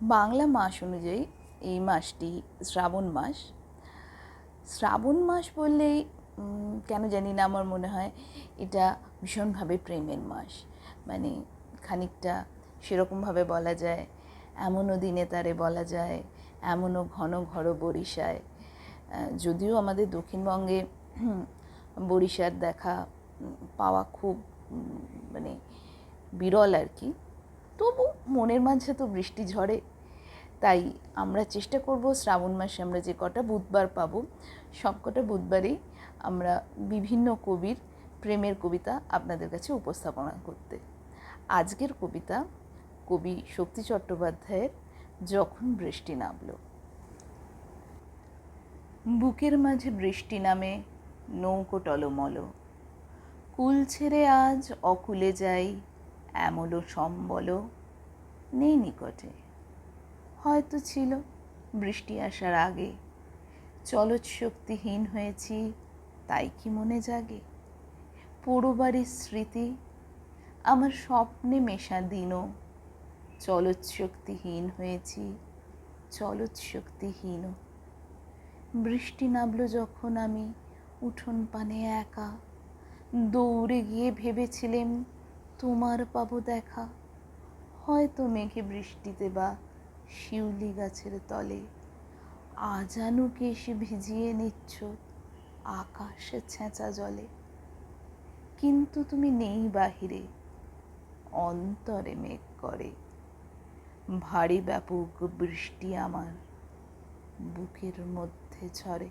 বাংলা মাস অনুযায়ী এই মাসটি শ্রাবণ মাস। শ্রাবণ মাস বললেই কেন জানি না আমার মনে হয়, এটা ভীষণভাবে প্রেমের মাস। মানে খানিকটা সেরকমভাবে বলা যায়, এমনও দিনে তারে বলা যায়, এমনও ঘন ঘর বরিশায়। যদিও আমাদের দক্ষিণবঙ্গে বরিশার দেখা পাওয়া খুব মানে বিরল আর কি। তবু মনের মাঝে তো বৃষ্টি ঝরে। তাই আমরা চেষ্টা করব শ্রাবণ মাসে আমরা যে কটা বুধবার পাবো, সব কটা বুধবারেই আমরা বিভিন্ন কবির প্রেমের কবিতা আপনাদের কাছে উপস্থাপনা করতে। আজকের কবিতা কবি শক্তি চট্টোপাধ্যায়ের যখন বৃষ্টি নামলো। বুকের মাঝে বৃষ্টি নামে, নৌকো টলমল। কুল ছেড়ে আজ অকুলে যাই এমলো সম্বল। নেই নিকটে। হয়তো ছিল, বৃষ্টি আসার আগে। চলৎ শক্তিহীন হয়েছি, তাই কি মনে জাগে? পোড়োবাড়ির স্মৃতি, আমার স্বপ্নে মেশা দিনও। চলৎ শক্তিহীন হয়েছি চলৎ শক্তিহীন বৃষ্টি নামল যখন আমি উঠোন পানে একা। দৌড়ে গিয়ে ভেবেছিলেম, তোমার পাবো দেখা। হয়তো মেঘে বৃষ্টিতে বা শিউলি গাছের তলে। আজানুকে এসে ভিজিয়ে নিচ্ছ আকাশে ছেঁচা জলে। কিন্তু তুমি নেই বাহিরে, অন্তরে মেঘ করে। ভারী ব্যাপক বৃষ্টি আমার বুকের মধ্যে ঝরে।